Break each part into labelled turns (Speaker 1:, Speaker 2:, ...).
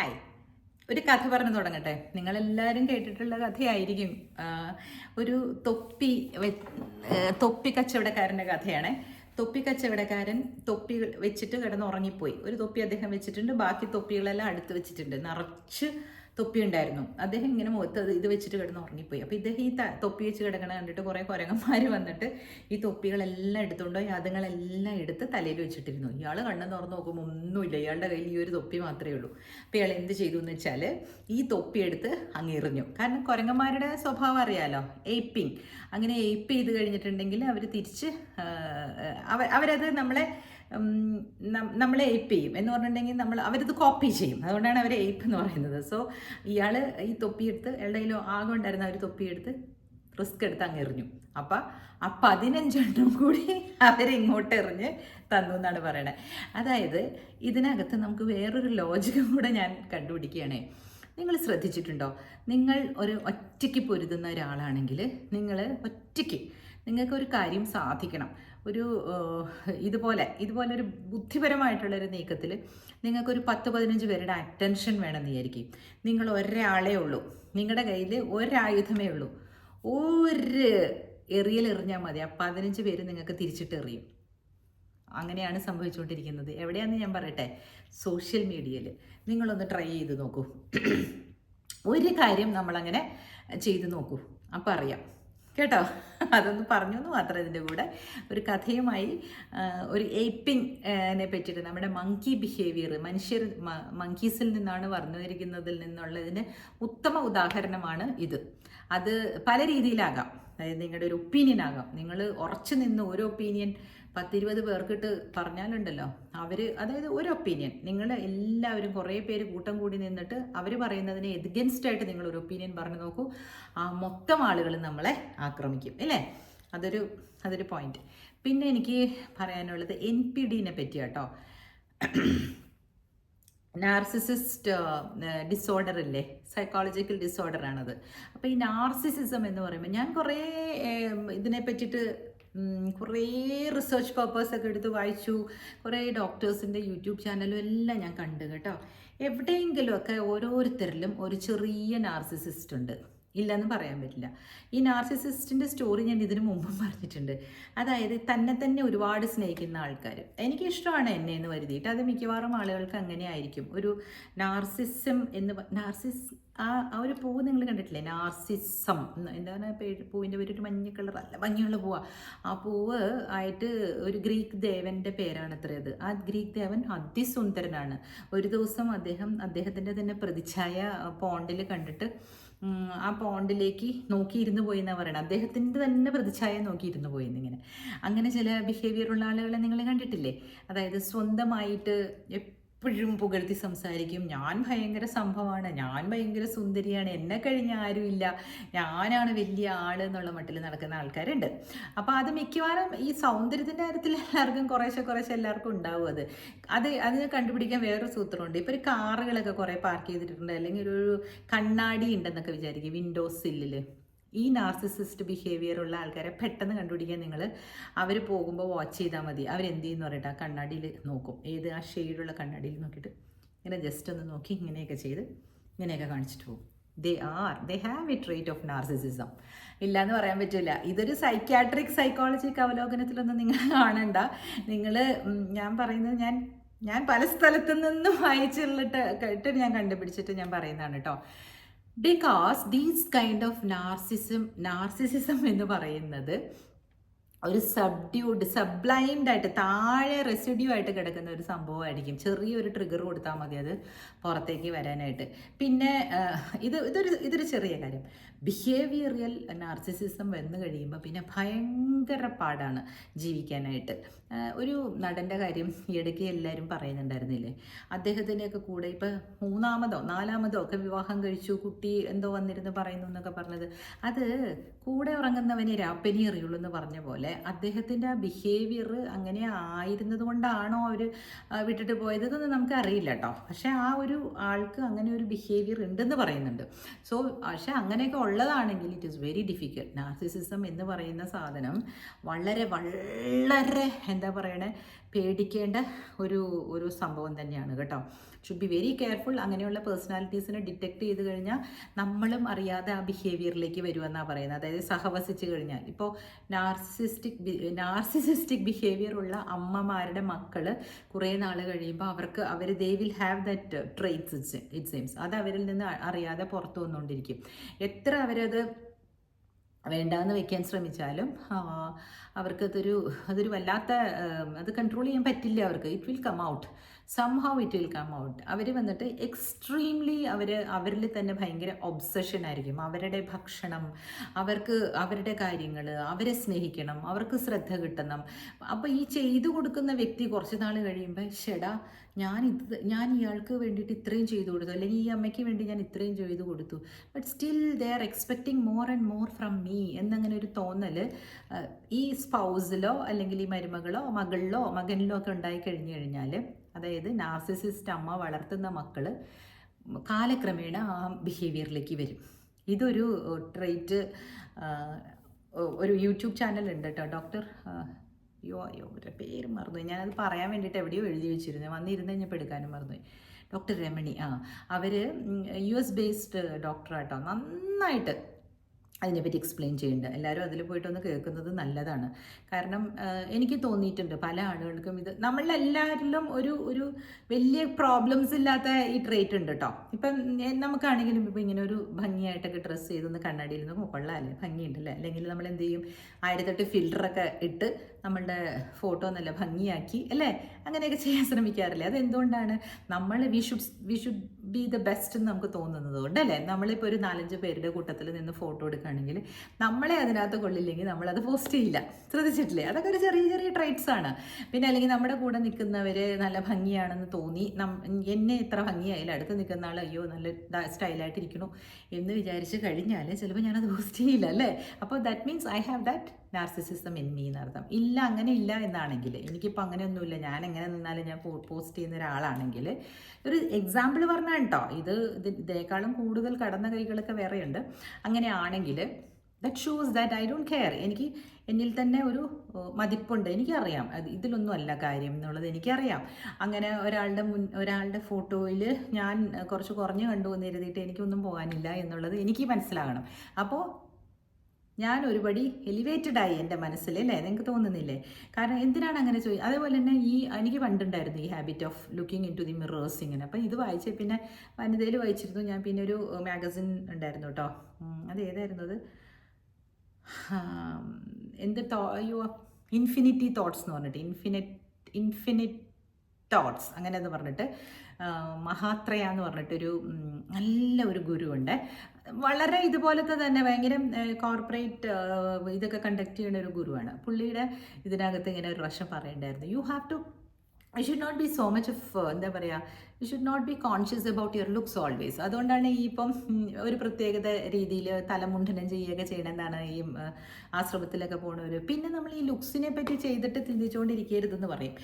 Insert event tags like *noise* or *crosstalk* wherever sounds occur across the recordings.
Speaker 1: Hi ഒരു കഥ പറഞ്ഞു തുടങ്ങട്ടെ. നിങ്ങളെല്ലാവരും കേട്ടിട്ടുള്ള കഥയായിരിക്കും ഒരു തൊപ്പി തൊപ്പി കച്ചവടക്കാരന്റെ കഥയാണ്. തൊപ്പി കച്ചവടക്കാരൻ തൊപ്പി വെച്ചിട്ട് കിടന്ന് ഉറങ്ങിപ്പോയി ഒരു തൊപ്പി അദ്ദേഹം വെച്ചിട്ടുണ്ട്. ബാക്കി തൊപ്പികളെല്ലാം അടുത്ത് വെച്ചിട്ടുണ്ട്. നിറച്ച് തൊപ്പി ഉണ്ടായിരുന്നു അദ്ദേഹം ഇങ്ങനെ മുഖത്ത് ഇത് വെച്ചിട്ട് കിടന്ന് ഉറങ്ങിപ്പോയി. അപ്പോൾ ഇദ്ദേഹം ഈ തൊപ്പി വെച്ച് കിടക്കണ കണ്ടിട്ട് കുറേ കുരങ്ങന്മാർ വന്നിട്ട് ഈ തൊപ്പികളെല്ലാം എടുത്തുകൊണ്ട് അതുങ്ങളെല്ലാം എടുത്ത് തലയിൽ വെച്ചിട്ടിരുന്നു. ഇയാൾ കണ്ണു തുറന്ന് നോക്കുമ്പോൾ ഒന്നുമില്ല. ഇയാളുടെ കയ്യിൽ ഈ ഒരു തൊപ്പി മാത്രമേ ഉള്ളൂ. അപ്പോൾ ഇയാൾ എന്ത് ചെയ്തു എന്ന് വെച്ചാൽ ഈ തൊപ്പി എടുത്ത് അങ്ങ് എറിഞ്ഞു. കാരണം കുരങ്ങന്മാരുടെ സ്വഭാവം അറിയാലോ? എയ്പ്പിങ് അങ്ങനെ എയ്പ്പ് ചെയ്ത് കഴിഞ്ഞിട്ടുണ്ടെങ്കിൽ അവർ തിരിച്ച് അവരത് നമ്മളെ നമ്മളെ എയ്പ് ചെയ്യും. എന്ന് പറഞ്ഞിട്ടുണ്ടെങ്കിൽ നമ്മൾ അവരത് കോപ്പി ചെയ്യും. അതുകൊണ്ടാണ് അവർ എയ്പ്പ് എന്ന് പറയുന്നത്. സോ ഇയാൾ ഈ തൊപ്പിയെടുത്ത് എവിടെയെങ്കിലും ആകെ ഉണ്ടായിരുന്ന ഒരു തൊപ്പിയെടുത്ത് റിസ്ക് എടുത്ത് അങ്ങ് എറിഞ്ഞു. അപ്പം ആ പതിനഞ്ചെണ്ണം കൂടി അവരിങ്ങോട്ട് എറിഞ്ഞ് തന്നു എന്നാണ് പറയണത് അതായത് ഇതിനകത്ത് നമുക്ക് വേറൊരു ലോജിക്കും കൂടെ ഞാൻ കണ്ടുപിടിക്കുകയാണേ. നിങ്ങൾ ശ്രദ്ധിച്ചിട്ടുണ്ടോ? നിങ്ങൾ ഒരു ഒറ്റയ്ക്ക് പൊരുതുന്ന ഒരാളാണെങ്കിൽ നിങ്ങൾ ഒറ്റയ്ക്ക് നിങ്ങൾക്ക് ഒരു കാര്യം സാധിക്കണം. ഒരു ഇതുപോലെ ഇതുപോലെ ഒരു ബുദ്ധിപരമായിട്ടുള്ളൊരു നീക്കത്തിൽ നിങ്ങൾക്കൊരു പത്ത് പതിനഞ്ച് പേരുടെ അറ്റൻഷൻ വേണമെന്ന് വിചാരിക്കും നിങ്ങൾ ഒരാളേ ഉള്ളൂ. നിങ്ങളുടെ കയ്യിൽ ഒരായുധമേ ഉള്ളൂ. ഒരു എറിയൽ എറിഞ്ഞാൽ മതി. ആ പതിനഞ്ച് പേര് നിങ്ങൾക്ക് തിരിച്ചിട്ട് എറിയും. അങ്ങനെയാണ് സംഭവിച്ചുകൊണ്ടിരിക്കുന്നത്. എവിടെയാണെന്ന് ഞാൻ പറയട്ടെ? സോഷ്യൽ മീഡിയയിൽ നിങ്ങളൊന്ന് ട്രൈ ചെയ്ത് നോക്കൂ. ഒരു കാര്യം നമ്മളങ്ങനെ ചെയ്ത് നോക്കൂ. അപ്പം അറിയാം. കേട്ടോ? അതൊന്ന് പറഞ്ഞു എന്ന് മാത്രം ഇതിന്റെ കൂടെ. ഒരു കഥയുമായി ഒരു എയ്പ്പിങ്ങിനെ പറ്റിയിട്ട് നമ്മുടെ മങ്കി ബിഹേവിയർ മനുഷ്യർ മങ്കീസിൽ നിന്നാണ് വന്നു വന്നിരിക്കുന്നതിൽ നിന്നുള്ളതിന് ഉത്തമ ഉദാഹരണമാണ് ഇത്. അത് പല രീതിയിലാകാം. അതായത് നിങ്ങളുടെ ഒരു ഒപ്പീനിയൻ ആകാം. നിങ്ങൾ ഉറച്ചു നിന്ന് ഓരോ ഒപ്പീനിയൻ പത്തിരുപത് പേർക്കിട്ട് പറഞ്ഞാലുണ്ടല്ലോ. അവർ അതായത് ഒരു ഒപ്പീനിയൻ നിങ്ങൾ എല്ലാവരും കുറേ പേര് കൂട്ടം കൂടി നിന്നിട്ട് അവർ പറയുന്നതിന് എഗൻസ്റ്റ് ആയിട്ട് നിങ്ങൾ ഒരു ഒപ്പീനിയൻ പറഞ്ഞു നോക്കൂ. ആ മൊത്തം ആളുകൾ നമ്മളെ ആക്രമിക്കും ഇല്ലേ? അതൊരു അതൊരു പോയിന്റ് പിന്നെ എനിക്ക് പറയാനുള്ളത് എൻ പി ഡിനെ പറ്റി കേട്ടോ നാർസിസിസ്റ്റ് ഡിസോർഡർ ഇല്ലേ? സൈക്കോളജിക്കൽ ഡിസോർഡർ ആണത്. അപ്പോൾ ഈ നാർസിസിസം എന്ന് പറയുമ്പോൾ ഞാൻ കുറേ ഇതിനെ പറ്റിയിട്ട് കുറേ റിസർച്ച് പേപ്പേഴ്സ് ഒക്കെ എടുത്ത് വായിച്ചു. കുറേ ഡോക്ടേഴ്സിന്റെ യൂട്യൂബ് ചാനലും എല്ലാം ഞാൻ കണ്ടു കേട്ടോ. എവിടെയെങ്കിലുമൊക്കെ ഓരോരുത്തരിലും ഒരു ചെറിയ നാർസിസിസ്റ്റ് ഉണ്ട്. ഇല്ലെന്ന് പറയാൻ പറ്റില്ല. ഈ നാർസിസിസ്റ്റിന്റെ സ്റ്റോറി ഞാൻ ഇതിനു മുമ്പും പറഞ്ഞിട്ടുണ്ട്. അതായത് തന്നെ തന്നെ ഒരുപാട് സ്നേഹിക്കുന്ന ആൾക്കാർ എനിക്കിഷ്ടമാണ് എന്നെ എന്ന് കരുതിയിട്ട്. അത് മിക്കവാറും ആളുകൾക്ക് അങ്ങനെ ആയിരിക്കും. ഒരു നാർസിസം എന്ന് നാർസിസ് ആ ആ ഒരു പൂവ് നിങ്ങൾ കണ്ടിട്ടില്ലേ? നാർസിസം എന്താണ് പൂവിന്റെ പേര് ഒരു മഞ്ഞ കളർ അല്ല ഭംഗിയുള്ള പൂവാ. ആ പൂവ് ആയിട്ട് ഒരു ഗ്രീക്ക് ദേവന്റെ പേരാണ് അത്ര അത്. ആ ഗ്രീക്ക് ദേവൻ അതിസുന്ദരനാണ്. ഒരു ദിവസം അദ്ദേഹം അദ്ദേഹത്തിന്റെ തന്നെ പ്രതിച്ഛായ പോണ്ടിൽ കണ്ടിട്ട് ആ പോണ്ടിലേക്ക് നോക്കിയിരുന്നു പോയി എന്നാണ് പറയുന്നത് അദ്ദേഹത്തിന്റെ തന്നെ പ്രതിച്ഛായ നോക്കിയിരുന്നു പോയി എന്നിങ്ങനെ അങ്ങനെ ചില ബിഹേവിയർ ഉള്ള ആളുകളെ നിങ്ങൾ കണ്ടിട്ടില്ലേ? അതായത് സ്വന്തമായിട്ട് എപ്പോഴും പുകഴ്ത്തി സംസാരിക്കും. ഞാൻ ഭയങ്കര സംഭവമാണ് ഞാൻ ഭയങ്കര സുന്ദരിയാണ്. എന്നെ കഴിഞ്ഞ ആരുമില്ല ഞാനാണ് വലിയ ആൾ എന്നുള്ള മട്ടിൽ നടക്കുന്ന ആൾക്കാരുണ്ട്. അപ്പോൾ അത് മിക്കവാറും ഈ സൗന്ദര്യത്തിന്റെ കാര്യത്തിൽ എല്ലാവർക്കും കുറേശ്ശെ കുറേശ്ശെ എല്ലാവർക്കും ഉണ്ടാവും അത്. അത് അതിന് കണ്ടുപിടിക്കാൻ വേറൊരു സൂത്രമുണ്ട്. ഇപ്പോൾ ഒരു കാറുകളൊക്കെ കുറേ പാർക്ക് ചെയ്തിട്ടുണ്ട്. അല്ലെങ്കിൽ ഒരു കണ്ണാടി ഉണ്ടെന്നൊക്കെ വിചാരിക്കും. വിൻഡോസ് സില്ലിൽ ഈ നാർസിസിസ്റ്റ് ബിഹേവിയർ ഉള്ള ആൾക്കാരെ പെട്ടെന്ന് കണ്ടുപിടിക്കാൻ നിങ്ങൾ അവർ പോകുമ്പോൾ വാച്ച് ചെയ്താൽ മതി. അവരെന്ത് ചെയ്യുന്നു പറഞ്ഞിട്ട് ആ കണ്ണാടിയിൽ നോക്കും. ഏത് ആ ഷെയ്ഡുള്ള കണ്ണാടിയിൽ നോക്കിയിട്ട് ഇങ്ങനെ ജസ്റ്റ് ഒന്ന് നോക്കി ഇങ്ങനെയൊക്കെ ചെയ്ത് ഇങ്ങനെയൊക്കെ കാണിച്ചിട്ട് പോകും. They are they have a trait of narcissism ഇല്ല എന്ന് പറയാൻ പറ്റില്ല ഇതൊരു സൈക്യാട്രിക് സൈക്കോളജിക്ക് അവലോകനത്തിലൊന്നും നിങ്ങൾ കാണണ്ട. നിങ്ങൾ ഞാൻ പറയുന്നത് ഞാൻ ഞാൻ പല സ്ഥലത്തു നിന്നും വായിച്ചിട്ട് കേട്ട് ഞാൻ കണ്ടുപിടിച്ചിട്ട് ഞാൻ പറയുന്നതാണ് കേട്ടോ because these kind of narcissism narcissism എന്ന് പറയുന്നത് ഒരു സബ്ഡ്യൂഡ് സബ്ലൈംഡ് ആയിട്ട് താഴെ റെസിഡ്യൂ ആയിട്ട് കിടക്കുന്ന ഒരു സംഭവമായിരിക്കും. ചെറിയൊരു ട്രിഗർ കൊടുത്താൽ മതി അത് പുറത്തേക്ക് വരാനായിട്ട്. പിന്നെ ഇത് ഇതൊരു ഇതൊരു ചെറിയ കാര്യം. ബിഹേവിയറിയൽ നാർസിസിസം വന്നു കഴിയുമ്പോൾ പിന്നെ ഭയങ്കര പാടാണ് ജീവിക്കാനായിട്ട്. ഒരു നടന്റെ കാര്യം ഇടയ്ക്ക് എല്ലാവരും പറയുന്നുണ്ടായിരുന്നില്ലേ? അദ്ദേഹത്തിന്റെയൊക്കെ കൂടെ ഇപ്പോൾ മൂന്നാമതോ നാലാമതോ ഒക്കെ വിവാഹം കഴിച്ചു കുട്ടി എന്തോ വന്നിരുന്നു പറയുന്നു എന്നൊക്കെ പറഞ്ഞത്. അത് കൂടെ ഉറങ്ങുന്നവനെ രാപ്പനി അറിയുള്ളൂ എന്ന് പറഞ്ഞ പോലെ അദ്ദേഹത്തിന്റെ ആ ബിഹേവിയർ അങ്ങനെ ആയിരുന്നത് കൊണ്ടാണോ അവർ വിട്ടിട്ട് പോയത് എന്നൊന്നും നമുക്ക് അറിയില്ല കേട്ടോ പക്ഷേ ആ ഒരു ആൾക്ക് അങ്ങനെ ഒരു ബിഹേവിയർ ഉണ്ടെന്ന് പറയുന്നുണ്ട്. സോ പക്ഷേ അങ്ങനെയൊക്കെ ഉള്ളതാണെങ്കിൽ it is very difficult narcissism എന്ന് പറയുന്ന സാധനം വളരെ വളരെ എന്താ പറയണേ പേടിക്കേണ്ട ഒരു ഒരു സംഭവം തന്നെയാണ് കേട്ടോ. ഷുഡ് ബി വെരി കെയർഫുൾ അങ്ങനെയുള്ള പേഴ്സണാലിറ്റീസിനെ ഡിറ്റക്ട് ചെയ്ത് കഴിഞ്ഞാൽ നമ്മളും അറിയാതെ ആ ബിഹേവിയറിലേക്ക് വരുമെന്നാണ് പറയുന്നത്. അതായത് സഹവസിച്ച് കഴിഞ്ഞാൽ. ഇപ്പോൾ നാർസിസിസ്റ്റിക് നാർസിസിസ്റ്റിക് ബിഹേവിയർ ഉള്ള അമ്മമാരുടെ മക്കൾ കുറേ നാൾ കഴിയുമ്പോൾ അവർക്ക് അവർ they will have that traits it seems അത് അവരിൽ നിന്ന് അറിയാതെ പുറത്തു വന്നുകൊണ്ടിരിക്കും എത്ര അവരത് വേണ്ടാന്ന് വെക്കാൻ ശ്രമിച്ചാലും അവർക്കതൊരു അതൊരു വല്ലാത്ത അത് കൺട്രോൾ ചെയ്യാൻ പറ്റില്ല അവർക്ക്. It will come out somehow it will come out അവർ വന്നിട്ട് എക്സ്ട്രീംലി അവർ അവരിൽ തന്നെ ഭയങ്കര ഒബ്സഷൻ ആയിരിക്കും. അവരുടെ ഭക്ഷണം അവർക്ക് അവരുടെ കാര്യങ്ങൾ അവരെ സ്നേഹിക്കണം അവർക്ക് ശ്രദ്ധ കിട്ടണം. അപ്പോൾ ഈ ചെയ്തു കൊടുക്കുന്ന വ്യക്തി കുറച്ച് നാൾ കഴിയുമ്പോൾ ഷെടാ ഞാൻ ഇത് ഞാൻ ഇയാൾക്ക് വേണ്ടിയിട്ട് ഇത്രയും ചെയ്തു കൊടുത്തു. അല്ലെങ്കിൽ ഈ അമ്മയ്ക്ക് വേണ്ടി ഞാൻ ഇത്രയും ചെയ്തു കൊടുത്തു. But still they are expecting more and more from me എന്നങ്ങനെ ഒരു തോന്നൽ ഈ സ്പൗസിലോ അല്ലെങ്കിൽ ഈ മരുമകളോ മകളിലോ മകനിലോ ഒക്കെ ഉണ്ടായി കഴിഞ്ഞു കഴിഞ്ഞാൽ അതായത് നാർസിസിസ്റ്റ് അമ്മ വളർത്തുന്ന മക്കൾ കാലക്രമേണ ആ ബിഹേവിയറിലേക്ക് വരും. ഇതൊരു ട്രേറ്റ് ഒരു യൂട്യൂബ് ചാനൽ ഉണ്ട് കേട്ടോ. ഡോക്ടർ അയ്യോ അയ്യോ ഒരു പേര് മറന്നു ഞാനത് പറയാൻ വേണ്ടിയിട്ട് എവിടെയോ എഴുതി വെച്ചിരുന്നു. വന്നിരുന്ന് കഴിഞ്ഞപ്പോൾ എടുക്കാനും മറന്നുപോയി. ഡോക്ടർ രമണി ആ അവർ യു എസ് ബേസ്ഡ് ഡോക്ടറാട്ടോ നന്നായിട്ട് അതിനെപ്പറ്റി എക്സ്പ്ലെയിൻ ചെയ്യുന്നുണ്ട് എല്ലാവരും അതിൽ പോയിട്ടൊന്ന് കേൾക്കുന്നത് നല്ലതാണ്. കാരണം എനിക്ക് തോന്നിയിട്ടുണ്ട് പല ആളുകൾക്കും ഇത് നമ്മളെല്ലാവരിലും ഒരു ഒരു വലിയ പ്രോബ്ലംസ് ഇല്ലാത്ത ഈ ട്രേറ്റ് ഉണ്ട് കേട്ടോ ഇപ്പം നമുക്കാണെങ്കിലും ഇപ്പം ഇങ്ങനെ ഒരു ഭംഗിയായിട്ടൊക്കെ ഡ്രസ്സ് ചെയ്തൊന്ന് കണ്ണാടിയിൽ നിന്ന് കൊള്ളാമല്ലേ ഭംഗിയുണ്ടല്ലേ? അല്ലെങ്കിൽ നമ്മൾ എന്ത് ചെയ്യും ആയിരത്തെട്ട് ഫിൽറ്ററൊക്കെ ഇട്ട് നമ്മളുടെ ഫോട്ടോ നല്ല ഭംഗിയാക്കി അല്ലേ? അങ്ങനെയൊക്കെ ചെയ്യാൻ ശ്രമിക്കാറില്ലേ? അതെന്തുകൊണ്ടാണ്? നമ്മൾ we should we should be the best എന്ന് നമുക്ക് തോന്നുന്നത് കൊണ്ടല്ലേ നമ്മളിപ്പോൾ ഒരു നാലഞ്ച് പേരുടെ കൂട്ടത്തിൽ നിന്ന് ഫോട്ടോ എടുക്കുകയാണെങ്കിൽ നമ്മളെ അതിനകത്ത് കൊള്ളില്ലെങ്കിൽ നമ്മളത് പോസ്റ്റ് ചെയ്യില്ല. ശ്രദ്ധിച്ചിട്ടില്ലേ? അതൊക്കെ ഒരു ചെറിയ ചെറിയ ട്രൈറ്റ്സ് ആണ്. പിന്നെ അല്ലെങ്കിൽ നമ്മുടെ കൂടെ നിൽക്കുന്നവർ നല്ല ഭംഗിയാണെന്ന് തോന്നി എന്നെ ഇത്ര ഭംഗിയായാലും അടുത്ത് നിൽക്കുന്ന ആൾ അയ്യോ നല്ല സ്റ്റൈലായിട്ടിരിക്കണു എന്ന് വിചാരിച്ച് കഴിഞ്ഞാൽ ചിലപ്പോൾ ഞാനത് പോസ്റ്റ് ചെയ്യില്ല അല്ലേ? അപ്പോൾ that means I have that narcissism in me എന്നർത്ഥം. ഇല്ല അങ്ങനെ ഇല്ല എന്നാണെങ്കിൽ എനിക്കിപ്പോൾ അങ്ങനെയൊന്നുമില്ല. ഞാൻ എങ്ങനെ നിന്നാലും ഞാൻ പോസ്റ്റ് ചെയ്യുന്ന ഒരാളാണെങ്കിൽ ഒരു എക്സാമ്പിൾ പറഞ്ഞാൽ കേട്ടോ. ഇത് ഇതിനേക്കാളും കൂടുതൽ കടന്ന കൈകളൊക്കെ വേറെയുണ്ട്. അങ്ങനെയാണെങ്കിൽ that shows that I don't care എനിക്ക് എന്നിൽ തന്നെ ഒരു മതിപ്പുണ്ട്. എനിക്കറിയാം. അത് ഇതിലൊന്നും അല്ല കാര്യം എന്നുള്ളത് എനിക്കറിയാം. അങ്ങനെ ഒരാളുടെ മുൻ ഒരാളുടെ ഫോട്ടോയിൽ ഞാൻ കുറച്ച് കുറഞ്ഞു കണ്ടു എന്ന് കരുതിയിട്ട് എനിക്കൊന്നും പോകാനില്ല എന്നുള്ളത് എനിക്ക് മനസ്സിലാകണം. അപ്പോൾ ഞാൻ ഒരുപടി എലിവേറ്റഡ് ആയി എന്റെ മനസ്സിൽ അല്ലേ? നിങ്ങൾക്ക് തോന്നുന്നില്ലേ? കാരണം എന്തിനാണ് അങ്ങനെ ചോദിച്ചത് അതേപോലെ തന്നെ ഈ എനിക്ക് പണ്ടുണ്ടായിരുന്നു ഈ habit of looking into the mirrors ഇങ്ങനെ. അപ്പം ഇത് വായിച്ച് പിന്നെ വനിതയിൽ വായിച്ചിരുന്നു. ഞാൻ പിന്നെ ഒരു മാഗസിൻ ഉണ്ടായിരുന്നു കേട്ടോ അത് ഏതായിരുന്നു അത് എന്ത് തോ അയ്യോ ഇൻഫിനിറ്റി തോട്ട്സ് എന്ന് പറഞ്ഞിട്ട്. ഇൻഫിനിറ്റ് ഇൻഫിനിറ്റ് തോട്ട്സ് അങ്ങനെ എന്ന് പറഞ്ഞിട്ട് മഹാത്രയ എന്ന് പറഞ്ഞിട്ടൊരു നല്ല ഒരു ഗുരുവുണ്ട്. വളരെ ഇതുപോലത്തെ തന്നെ ഭയങ്കര കോർപ്പറേറ്റ് ഇതൊക്കെ കണ്ടക്ട് ചെയ്യുന്ന ഒരു ഗുരുവാണ്. പുള്ളിയുടെ ഇതിനകത്ത് ഇങ്ങനെ ഒരു വർഷം പറയണ്ടായിരുന്നു. You have to I should not be so much of എന്താ പറയുക you should not be conscious about your looks always അതുകൊണ്ടാണ് ഈ ഇപ്പം ഒരു പ്രത്യേകത രീതിയിൽ തലമുണ്ഠനം ചെയ്യുകയൊക്കെ ചെയ്യണമെന്നാണ് ഈ ആശ്രമത്തിലൊക്കെ പോണവർ പിന്നെ നമ്മൾ ഈ ലുക്സിനെ പറ്റി ചെയ്തിട്ട് ചിന്തിച്ചുകൊണ്ടിരിക്കരുതെന്ന് പറയും.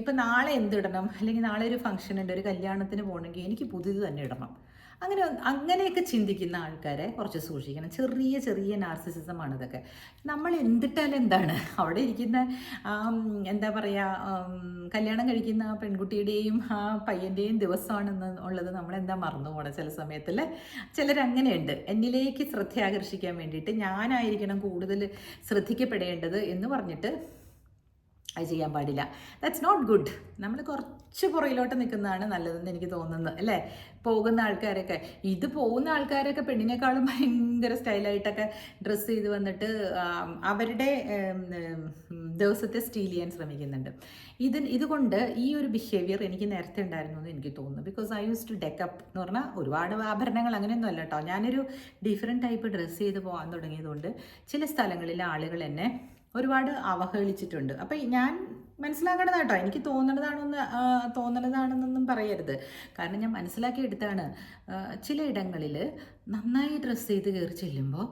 Speaker 1: ഇപ്പം നാളെ എന്തിടണം? അല്ലെങ്കിൽ നാളെ ഒരു ഫംഗ്ഷൻ ഉണ്ട് ഒരു കല്യാണത്തിന് പോകണമെങ്കിൽ എനിക്ക് പുതിയത് തന്നെ ഇടണം. അങ്ങനെ അങ്ങനെയൊക്കെ ചിന്തിക്കുന്ന ആൾക്കാരെ കുറച്ച് സൂക്ഷിക്കണം. ചെറിയ ചെറിയ നാർസിസിസമാണ് ഇതൊക്കെ. നമ്മൾ എന്തിട്ടാലും എന്താണ്? അവിടെ ഇരിക്കുന്ന എന്താ പറയുക കല്യാണം കഴിക്കുന്ന പെൺകുട്ടിയുടെയും ആ പയ്യന്റെയും ദിവസമാണെന്ന് ഉള്ളത് നമ്മളെന്താ മറന്നു പോകണം ചില സമയത്തിൽ? ചിലരങ്ങനെയുണ്ട്. എന്നിലേക്ക് ശ്രദ്ധ ആകർഷിക്കാൻ വേണ്ടിയിട്ട് ഞാനായിരിക്കണം കൂടുതൽ ശ്രദ്ധിക്കപ്പെടേണ്ടത് എന്ന് പറഞ്ഞിട്ട് അത് ചെയ്യാൻ പാടില്ല. ദാറ്റ്സ് നോട്ട് ഗുഡ് നമ്മൾ കുറച്ച് പുറയിലോട്ട് നിൽക്കുന്നതാണ് നല്ലതെന്ന് എനിക്ക് തോന്നുന്നത് അല്ലേ? പോകുന്ന ആൾക്കാരൊക്കെ ഇത് പോകുന്ന ആൾക്കാരൊക്കെ പെണ്ണിനേക്കാളും ഭയങ്കര സ്റ്റൈലായിട്ടൊക്കെ ഡ്രസ്സ് ചെയ്ത് വന്നിട്ട് അവരുടെ ദിവസത്തെ സ്റ്റീൽ ചെയ്യാൻ ശ്രമിക്കുന്നുണ്ട്. ഇത് ഇതുകൊണ്ട് ഈ ഒരു ബിഹേവിയർ എനിക്ക് നേരത്തെ ഉണ്ടായിരുന്നു എന്ന് എനിക്ക് തോന്നുന്നു. Because I used to deck up എന്ന് പറഞ്ഞാൽ ഒരുപാട് ആഭരണങ്ങൾ അങ്ങനെയൊന്നും അല്ല കേട്ടോ ഞാനൊരു ഡിഫറെന്റ് ടൈപ്പ് ഡ്രസ്സ് ചെയ്ത് പോകാൻ തുടങ്ങിയതുകൊണ്ട് ചില സ്ഥലങ്ങളിലെ ആളുകൾ എന്നെ ഒരുപാട് അവഹേളിച്ചിട്ടുണ്ട്. അപ്പം ഞാൻ മനസ്സിലാക്കേണ്ടത് കേട്ടോ എനിക്ക് തോന്നണതാണെന്ന് തോന്നണതാണെന്നൊന്നും പറയരുത്. കാരണം ഞാൻ മനസ്സിലാക്കിയെടുത്താണ് ചിലയിടങ്ങളിൽ നന്നായി ഡ്രസ്സ് ചെയ്ത് കയറി ചെല്ലുമ്പോൾ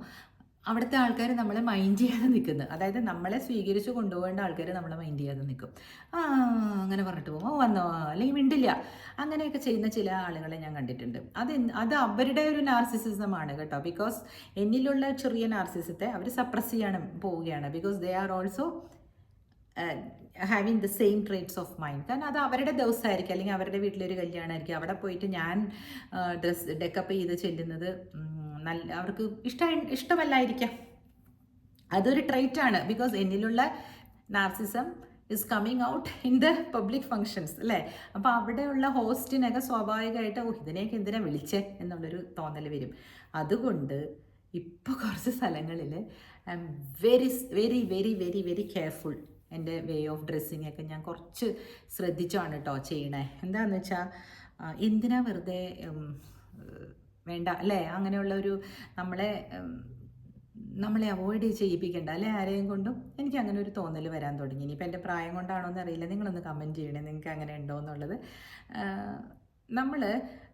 Speaker 1: അവിടുത്തെ ആൾക്കാർ നമ്മളെ മൈൻഡ് ചെയ്യാതെ നിൽക്കുന്നത് അതായത് നമ്മളെ സ്വീകരിച്ച് കൊണ്ടുപോകേണ്ട ആൾക്കാർ നമ്മളെ മൈൻഡ് ചെയ്യാതെ നിൽക്കും. ആ അങ്ങനെ പറഞ്ഞിട്ട് പോകും. ഓ വന്നോ? അല്ലെങ്കിൽ മിണ്ടില്ല. അങ്ങനെയൊക്കെ ചെയ്യുന്ന ചില ആളുകളെ ഞാൻ കണ്ടിട്ടുണ്ട്. അത് അത് അവരുടെ ഒരു നാർസിസിസമാണ് കേട്ടോ. ബിക്കോസ് എന്നിലുള്ള ചെറിയ നാർസിസത്തെ അവർ സപ്രസ് ചെയ്യാനും പോവുകയാണ്. Because they are also having the same traits of mind കാരണം അത് അവരുടെ ദിവസമായിരിക്കും അല്ലെങ്കിൽ അവരുടെ വീട്ടിലൊരു കല്യാണമായിരിക്കും. അവിടെ പോയിട്ട് ഞാൻ ഡ്രസ് ഡെക്കപ്പ് ചെയ്ത് ചെല്ലുന്നത് നല്ല അവർക്ക് ഇഷ്ട ഇഷ്ടമല്ലായിരിക്കാം. അതൊരു ട്രൈറ്റ് ആണ്. ബിക്കോസ് എന്നിലുള്ള narcissism is coming out in the public functions അല്ലേ? അപ്പോൾ അവിടെയുള്ള ഹോസ്റ്റിനൊക്കെ സ്വാഭാവികമായിട്ട് ഓ ഇതിനെയൊക്കെ എന്തിനാ വിളിച്ചേ എന്നുള്ളൊരു തോന്നൽ വരും. അതുകൊണ്ട് ഇപ്പോൾ കുറച്ച് സ്ഥലങ്ങളിൽ I am very very very very very careful എന്റെ വേ ഓഫ് ഡ്രസ്സിങ് ഒക്കെ ഞാൻ കുറച്ച് ശ്രദ്ധിച്ചാണ് കേട്ടോ ചെയ്യണേ. എന്താണെന്ന് വെച്ചാൽ എന്തിനാ വെറുതെ വേണ്ട അല്ലേ? അങ്ങനെയുള്ള ഒരു നമ്മളെ നമ്മളെ അവോയ്ഡ് ചെയ്യിപ്പിക്കേണ്ട അല്ലെ? ആരെയും കൊണ്ടും എനിക്ക് അങ്ങനെ ഒരു തോന്നൽ വരാൻ തുടങ്ങി. ഇനിയിപ്പോൾ എന്റെ പ്രായം കൊണ്ടാണോ എന്നറിയില്ല നിങ്ങളൊന്ന് കമന്റ് ചെയ്യണേ. നിങ്ങൾക്ക് അങ്ങനെ ഉണ്ടോ എന്നുള്ളത്. നമ്മൾ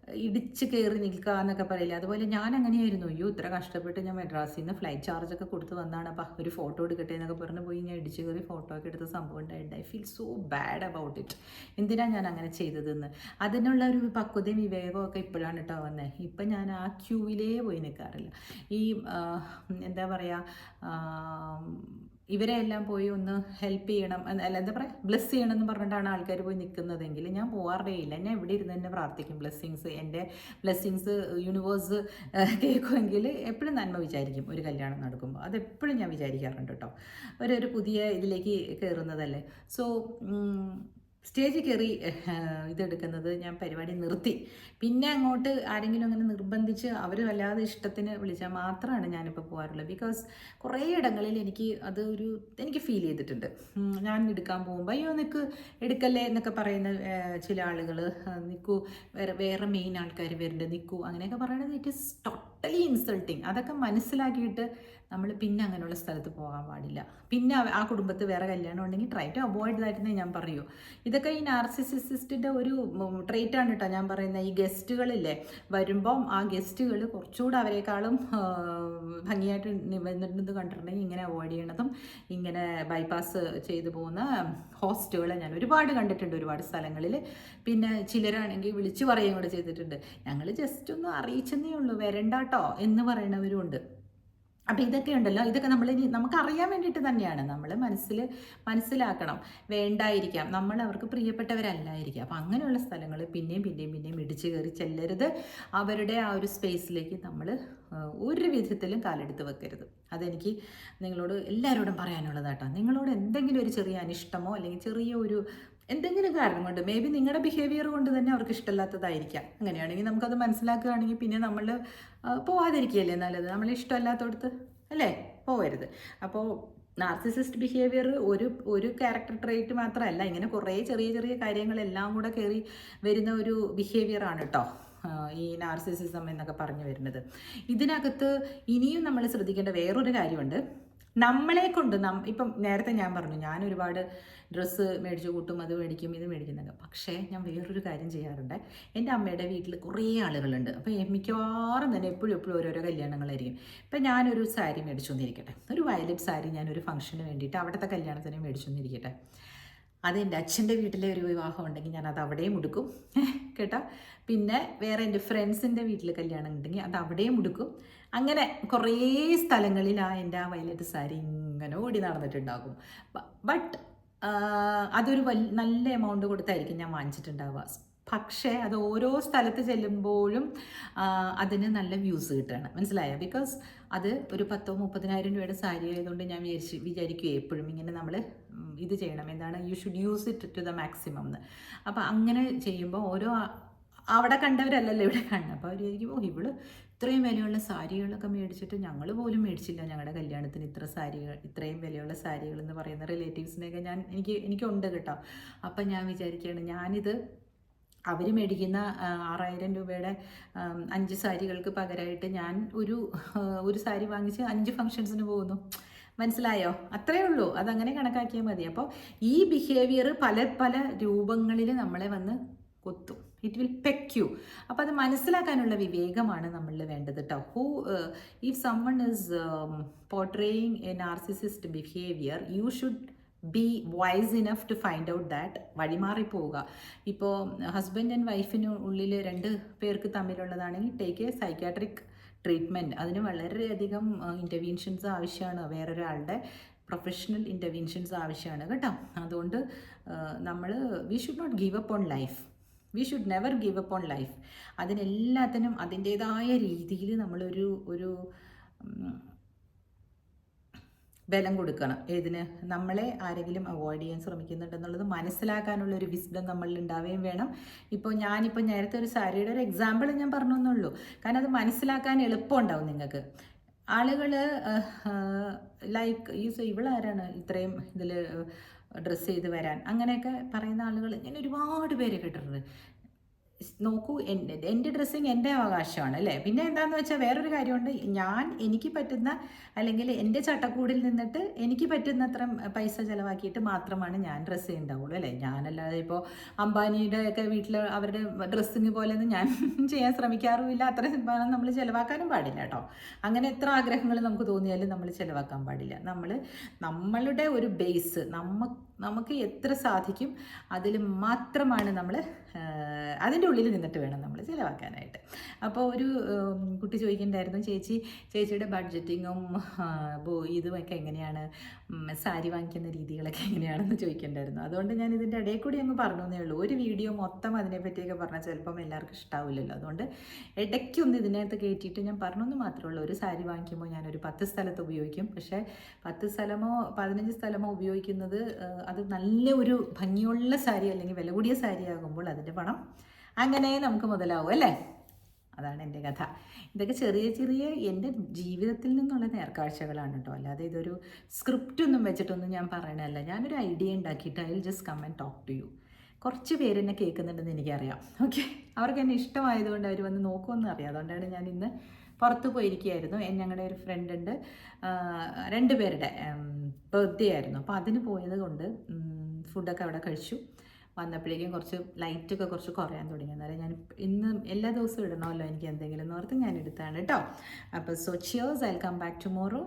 Speaker 1: ഇടിച്ച് കയറി നിൽക്കുക എന്നൊക്കെ പറയില്ല? അതുപോലെ ഞാൻ അങ്ങനെയായിരുന്നു. അയ്യോ ഇത്ര കഷ്ടപ്പെട്ട് ഞാൻ മെഡ്രാസിൽ നിന്ന് ഫ്ലൈറ്റ് ചാർജൊക്കെ കൊടുത്ത് വന്നാണ്. അപ്പം ഒരു ഫോട്ടോ എടുക്കട്ടെ എന്നൊക്കെ പറഞ്ഞ് പോയി ഞാൻ ഇടിച്ച് കയറി ഫോട്ടോ ഒക്കെ എടുത്ത സംഭവം ഉണ്ടായിട്ടുണ്ട്. I feel so bad about it എന്തിനാണ് ഞാൻ അങ്ങനെ ചെയ്തതെന്ന്? അതിനുള്ള ഒരു പക്വതയും വിവേകവും ഒക്കെ ഇപ്പോഴാണ് കേട്ടോ വന്നത് ഇപ്പം ഞാൻ ആ ക്യൂവിലേ പോയി നിൽക്കാറില്ല ഈ എന്താ പറയുക ഇവരെ എല്ലാം പോയി ഒന്ന് ഹെൽപ്പ് ചെയ്യണം. അല്ല എന്താ പറയുക ബ്ലെസ് ചെയ്യണം എന്ന് പറഞ്ഞിട്ടാണ് ആൾക്കാർ പോയി നിൽക്കുന്നതെങ്കിൽ ഞാൻ പോകാറേ ഇല്ല ഞാൻ ഇവിടെ ഇരുന്ന് തന്നെ പ്രാർത്ഥിക്കും. ബ്ലെസ്സിങ്സ് എന്റെ ബ്ലെസ്സിങ്സ് യൂണിവേഴ്സ് കേൾക്കുമെങ്കിൽ എപ്പോഴും നന്മ വിചാരിക്കും. ഒരു കല്യാണം നടക്കുമ്പോൾ. അതെപ്പോഴും ഞാൻ വിചാരിക്കാറുണ്ട് കേട്ടോ. ഒരു ഒരു പുതിയ ഇതിലേക്ക് കയറുന്നതല്ലേ? സോ സ്റ്റേജിൽ കയറി ഇതെടുക്കുന്നത് ഞാൻ പരിപാടി നിർത്തി. പിന്നെ അങ്ങോട്ട് ആരെങ്കിലും അങ്ങനെ നിർബന്ധിച്ച് അവർ വല്ലാതെ ഇഷ്ടത്തിന് വിളിച്ചാൽ മാത്രമാണ് ഞാനിപ്പോൾ പോകാറുള്ളത്. ബിക്കോസ് കുറേ ഇടങ്ങളിൽ എനിക്ക് അത് ഒരു എനിക്ക് ഫീൽ ചെയ്തിട്ടുണ്ട്. ഞാൻ എടുക്കാൻ പോകുമ്പോൾ അയ്യോ നിൽക്ക് എടുക്കല്ലേ എന്നൊക്കെ പറയുന്ന ചില ആളുകൾ നിൽക്കൂ വേറെ വേറെ മെയിൻ ആൾക്കാർ വരുന്നുണ്ട് നിൽക്കൂ അങ്ങനെയൊക്കെ പറയുന്നത് ഇറ്റ് ഈസ് ടോട്ടലി ഇൻസൾട്ടിങ് അതൊക്കെ മനസ്സിലാക്കിയിട്ട് നമ്മൾ പിന്നെ അങ്ങനെയുള്ള സ്ഥലത്ത് പോകാൻ പാടില്ല. പിന്നെ ആ കുടുംബത്ത് വേറെ കല്യാണം ഉണ്ടെങ്കിൽ ട്രൈ ടു അവോയ്ഡ് ദാറ്റ് ഞാൻ പറയൂ. ഇതൊക്കെ ഈ നാർസിസിസ്റ്റിന്റെ ഒരു ട്രേറ്റ് ആണ് കേട്ടോ ഞാൻ പറയുന്നത് ഈ ഗസ്റ്റുകളില്ലേ വരുമ്പം ആ ഗസ്റ്റുകൾ കുറച്ചുകൂടെ അവരെക്കാളും ഭംഗിയായിട്ട് നിവർന്നിട്ട് കണ്ടിട്ടുണ്ടെങ്കിൽ ഇങ്ങനെ അവോയ്ഡ് ചെയ്യണതും ഇങ്ങനെ ബൈപ്പാസ് ചെയ്തു പോകുന്ന ഹോസ്റ്റുകളെ ഞാൻ ഒരുപാട് കണ്ടിട്ടുണ്ട് ഒരുപാട് സ്ഥലങ്ങളിൽ പിന്നെ ചിലരാണെങ്കിൽ വിളിച്ചു പറയുകയും കൂടെ ചെയ്തിട്ടുണ്ട്. ഞങ്ങൾ ജസ്റ്റ് ഒന്ന് അറിയിച്ചെന്നേ ഉള്ളൂ. വരണ്ടാട്ടോ എന്ന് പറയണവരും ഉണ്ട്. അപ്പം ഇതൊക്കെ ഉണ്ടല്ലോ. ഇതൊക്കെ നമ്മൾ ഇനി നമുക്ക് അറിയാൻ വേണ്ടിയിട്ട് തന്നെയാണ്. നമ്മൾ മനസ്സിൽ മനസ്സിലാക്കണം. വേണ്ടായിരിക്കാം. നമ്മൾ അവർക്ക് പ്രിയപ്പെട്ടവരല്ലായിരിക്കാം. അപ്പം അങ്ങനെയുള്ള സ്ഥലങ്ങൾ പിന്നെയും പിന്നെയും പിന്നെയും ഇടിച്ചു കയറി ചെല്ലരുത്. അവരുടെ ആ ഒരു സ്പേസിലേക്ക് നമ്മൾ ഒരു വിധത്തിലും കാലെടുത്ത് വെക്കരുത്. അതെനിക്ക് നിങ്ങളോട് എല്ലാവരോടും പറയാനുള്ളതാട്ടോ. നിങ്ങളോട് എന്തെങ്കിലും ഒരു ചെറിയ അനിഷ്ടമോ അല്ലെങ്കിൽ ചെറിയ ഒരു എന്തെങ്കിലും കാരണം കൊണ്ട് മേ ബി നിങ്ങളുടെ ബിഹേവിയർ കൊണ്ട് തന്നെ അവർക്ക് ഇഷ്ടമല്ലാത്തതായിരിക്കാം. അങ്ങനെയാണെങ്കിൽ നമുക്കത് മനസ്സിലാക്കുകയാണെങ്കിൽ പിന്നെ നമ്മൾ പോവാതിരിക്കുകയല്ലേ നല്ലത്? നമ്മൾ ഇഷ്ടമല്ലാത്തടത്ത് അല്ലേ? പോവരുത്. അപ്പോൾ നാർസിസിസ്റ്റ് ബിഹേവിയർ ഒരു ഒരു ക്യാരക്ടർ ട്രേറ്റ് മാത്രമല്ല ഇങ്ങനെ കുറേ ചെറിയ ചെറിയ കാര്യങ്ങളെല്ലാം കൂടെ കയറി വരുന്ന ഒരു ബിഹേവിയറാണ് കേട്ടോ ഈ നാർസിസിസം എന്നൊക്കെ പറഞ്ഞു വരുന്നത്. ഇതിനകത്ത് ഇനിയും നമ്മൾ ശ്രദ്ധിക്കേണ്ട വേറൊരു കാര്യമുണ്ട്. നമ്മളെ കൊണ്ട് നം ഇപ്പം നേരത്തെ ഞാൻ പറഞ്ഞു ഞാൻ ഒരുപാട് ഡ്രസ്സ് മേടിച്ചു കൂട്ടും അത് മേടിക്കും ഇത് മേടിക്കുന്നൊക്കെ പക്ഷേ ഞാൻ വേറൊരു കാര്യം ചെയ്യാറുണ്ട്. എന്റെ അമ്മയുടെ വീട്ടിൽ കുറേ ആളുകളുണ്ട്. അപ്പോൾ മിക്കവാറും തന്നെ എപ്പോഴും എപ്പോഴും ഓരോരോ കല്യാണങ്ങളായിരിക്കും. ഇപ്പം ഞാനൊരു സാരി മേടിച്ചു വന്നിരിക്കട്ടെ ഒരു വയലറ്റ് സാരി ഞാനൊരു ഫംഗ്ഷന് വേണ്ടിയിട്ട് അവിടുത്തെ കല്യാണത്തിന് മേടിച്ചു എന്നിരിക്കട്ടെ അത് എന്റെ അച്ഛന്റെ വീട്ടിലെ ഒരു വിവാഹം ഉണ്ടെങ്കിൽ ഞാൻ അത് അവിടെയും ഉടുക്കും. കേട്ടോ? പിന്നെ വേറെ എന്റെ ഫ്രണ്ട്സിന്റെ വീട്ടിൽ കല്യാണം ഉണ്ടെങ്കിൽ അത് അവിടെയും ഉടുക്കും. അങ്ങനെ കുറേ സ്ഥലങ്ങളിൽ ആ എന്റെ ആ വയലറ്റ് സാരി ഇങ്ങനെ ഓടി നടന്നിട്ടുണ്ടാകും. ബട്ട് അതൊരു വൽ നല്ല എമൗണ്ട് കൊടുത്തായിരിക്കും ഞാൻ വാങ്ങിച്ചിട്ടുണ്ടാവുക. പക്ഷേ അത് ഓരോ സ്ഥലത്ത് ചെല്ലുമ്പോഴും അതിന് നല്ല വ്യൂസ് കിട്ടുകയാണ്. മനസ്സിലായോ? ബിക്കോസ് അത് ഒരു പത്തോ മുപ്പതിനായിരം രൂപയുടെ സാരി ആയതുകൊണ്ട് ഞാൻ വിചാരിച്ച് വിചാരിക്കുക എപ്പോഴും ഇങ്ങനെ നമ്മൾ ഇത് ചെയ്യണം. എന്താണ്? You should use it to the maximum എന്ന് അപ്പോൾ അങ്ങനെ ചെയ്യുമ്പോൾ ഓരോ അവിടെ കണ്ടവരല്ലല്ലോ ഇവിടെ കാണുന്നത് അപ്പോൾ അവർ വിചാരിക്കും ഓ ഇവൾ ഇത്രയും വിലയുള്ള സാരികളൊക്കെ മേടിച്ചിട്ട് ഞങ്ങൾ പോലും മേടിച്ചില്ല. ഞങ്ങളുടെ കല്യാണത്തിന് ഇത്ര സാരികൾ ഇത്രയും വിലയുള്ള സാരികൾ എന്ന് പറയുന്ന റിലേറ്റീവ്സിനെയൊക്കെ ഞാൻ എനിക്ക് എനിക്കുണ്ട് കേട്ടോ. അപ്പം ഞാൻ വിചാരിക്കുകയാണ് ഞാനിത് അവർ മേടിക്കുന്ന ആറായിരം രൂപയുടെ അഞ്ച് സാരികൾക്ക് പകരമായിട്ട് ഞാൻ ഒരു ഒരു സാരി വാങ്ങിച്ച് അഞ്ച് ഫങ്ഷൻസിന് പോകുന്നു. മനസ്സിലായോ? അത്രയേ ഉള്ളൂ. അതങ്ങനെ കണക്കാക്കിയാൽ മതി. അപ്പോൾ ഈ ബിഹേവിയർ പല പല രൂപങ്ങളിൽ നമ്മളെ വന്ന് കൊത്തും. ഇറ്റ് വിൽ പെക്ക് യു അപ്പോൾ അത് മനസ്സിലാക്കാനുള്ള വിവേകമാണ് നമ്മളിൽ വേണ്ടത് കേട്ടോ who if someone is portraying a narcissist behaviour you should be wise enough to find out that വഴിമാറിപ്പോവുക. ഇപ്പോൾ ഹസ്ബൻഡ് ആൻഡ് വൈഫിന് ഉള്ളിൽ രണ്ട് പേർക്ക് തമ്മിലുള്ളതാണെങ്കിൽ ടേക്ക് എ സൈക്കാട്രിക് ട്രീറ്റ്മെന്റ് അതിന് വളരെയധികം ഇന്റർവീൻഷൻസ് ആവശ്യമാണ്. വേറൊരാളുടെ പ്രൊഫഷണൽ ഇന്റർവെൻഷൻസ് ആവശ്യമാണ് കേട്ടോ. അതുകൊണ്ട് നമ്മൾ we should not give up on life we should never give up on life അതിനെല്ലാത്തിനും അതിന്റേതായ രീതിയിൽ നമ്മളൊരു ഒരു ബലം കൊടുക്കണം. ഏതിന്? നമ്മളെ ആരെങ്കിലും അവോയ്ഡ് ചെയ്യാൻ ശ്രമിക്കുന്നുണ്ടെന്നുള്ളത് മനസ്സിലാക്കാനുള്ള ഒരു വിസ്ഡം നമ്മളിൽ ഉണ്ടാവുകയും വേണം. ഇപ്പോൾ ഞാനിപ്പോൾ നേരത്തെ ഒരു സാരിയുടെ ഒരു എക്സാമ്പിൾ ഞാൻ പറഞ്ഞു എന്നുള്ളൂ കാരണം അത് മനസ്സിലാക്കാൻ എളുപ്പമുണ്ടാവും നിങ്ങൾക്ക്. ആളുകൾ ലൈക്ക് ഈ ഇവളാരാണ് ഇത്രയും ഇതിൽ ഡ്രസ്സ് ചെയ്ത് വരാൻ? അങ്ങനെയൊക്കെ പറയുന്ന ആളുകൾ ഞാൻ ഒരുപാട് പേര് കേട്ടിട്ടുണ്ട്. നോക്കൂ എന്റെ ഡ്രസ്സിങ് എന്റെ അവകാശമാണ് അല്ലേ? പിന്നെ എന്താണെന്ന് വെച്ചാൽ വേറൊരു കാര്യമുണ്ട്. ഞാൻ എനിക്ക് പറ്റുന്ന അല്ലെങ്കിൽ എന്റെ ചട്ടക്കൂടിൽ നിന്നിട്ട് എനിക്ക് പറ്റുന്നത്ര പൈസ ചിലവാക്കിയിട്ട് മാത്രമാണ് ഞാൻ ഡ്രസ്സ് ചെയ്യുന്നുണ്ടാവുള്ളൂ അല്ലേ? ഞാനല്ലാതെ ഇപ്പോൾ അംബാനിയുടെ ഒക്കെ വീട്ടിൽ അവരുടെ ഡ്രസ്സിങ് പോലെയൊന്നും ഞാൻ *laughs* ചെയ്യാൻ ശ്രമിക്കാറുമില്ല. അത്ര പണം നമ്മൾ ചിലവാക്കാനും പാടില്ല കേട്ടോ. അങ്ങനെ എത്ര ആഗ്രഹങ്ങൾ നമുക്ക് തോന്നിയാലും നമ്മൾ ചിലവാക്കാൻ പാടില്ല. നമ്മൾ നമ്മളുടെ ഒരു ബേസ് നമ്മ നമുക്ക് എത്ര സാധിക്കും അതിൽ മാത്രമാണ് നമ്മൾ അതിന്റെ ഉള്ളിൽ നിന്നിട്ട് വേണം നമ്മൾ ചിലവാക്കാനായിട്ട്. അപ്പോൾ ഒരു കുട്ടി ചോദിക്കണ്ടായിരുന്നു ചേച്ചി ചേച്ചിയുടെ ബഡ്ജറ്റിങ്ങും ഇതുമൊക്കെ എങ്ങനെയാണ്? സാരി വാങ്ങിക്കുന്ന രീതികളൊക്കെ എങ്ങനെയാണെന്ന് ചോദിക്കണ്ടായിരുന്നു. അതുകൊണ്ട് ഞാൻ ഇതിന്റെ ഇടയിൽ കൂടി അങ്ങ് പറഞ്ഞു ഉള്ളൂ. ഒരു വീഡിയോ മൊത്തം അതിനെപ്പറ്റിയൊക്കെ പറഞ്ഞാൽ ചിലപ്പം എല്ലാവർക്കും ഇഷ്ടാവില്ലല്ലോ. അതുകൊണ്ട് ഇടയ്ക്കൊന്ന് ഇതിനകത്ത് കയറ്റിയിട്ട് ഞാൻ പറഞ്ഞൊന്ന് മാത്രമേ ഉള്ളൂ. ഒരു സാരി വാങ്ങിക്കുമ്പോൾ ഞാനൊരു പത്ത് സ്ഥലത്ത് ഉപയോഗിക്കും. പക്ഷേ പത്ത് സ്ഥലമോ പതിനഞ്ച് സ്ഥലമോ ഉപയോഗിക്കുന്നത് അത് നല്ല ഒരു ഭംഗിയുള്ള സാരി അല്ലെങ്കിൽ വില കൂടിയ സാരി ആകുമ്പോൾ അതിന്റെ പണം അങ്ങനെ നമുക്ക് മുതലാവും അല്ലേ? അതാണ് എന്റെ കഥ. ഇതൊക്കെ ചെറിയ ചെറിയ എന്റെ ജീവിതത്തിൽ നിന്നുള്ള നേർക്കാഴ്ചകളാണ് കേട്ടോ. അല്ലാതെ ഇതൊരു സ്ക്രിപ്റ്റ് ഒന്നും വെച്ചിട്ടൊന്നും ഞാൻ പറയണതല്ല. ഞാനൊരു ഐഡിയ ഉണ്ടാക്കിയിട്ട് I will just come and talk to you കുറച്ച് പേര് എന്നെ കേൾക്കുന്നുണ്ടെന്ന് എനിക്കറിയാം. ഓക്കെ അവർക്ക് എന്നെ ഇഷ്ടമായതുകൊണ്ട് അവർ വന്ന് നോക്കുമെന്ന് അറിയാം. അതുകൊണ്ടാണ് ഞാൻ ഇന്ന് പുറത്ത് പോയിരിക്കുകയായിരുന്നു. ഞങ്ങളുടെ ഒരു ഫ്രണ്ട് ഉണ്ട്. രണ്ടുപേരുടെ രണ്ട് പേരുടെ ബർത്ത്ഡേ ആയിരുന്നു. അപ്പോൾ അതിന് പോയത് കൊണ്ട് ഫുഡൊക്കെ അവിടെ കഴിച്ചു. വന്നപ്പോഴേക്കും കുറച്ച് ലൈറ്റൊക്കെ കുറച്ച് കുറയാൻ തുടങ്ങി. എന്നാലും ഞാൻ ഇന്ന് എല്ലാ ദിവസവും ഇടണമല്ലോ എനിക്ക് എന്തെങ്കിലും എന്ന് ഓർത്ത് ഞാൻ എടുത്താണ് കേട്ടോ അപ്പോൾ so cheers I come back tomorrow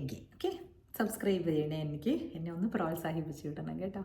Speaker 1: again okay subscribe ചെയ്യണേ എനിക്ക്. എന്നെ ഒന്ന് പ്രോത്സാഹിപ്പിച്ച് വിടണം കേട്ടോ.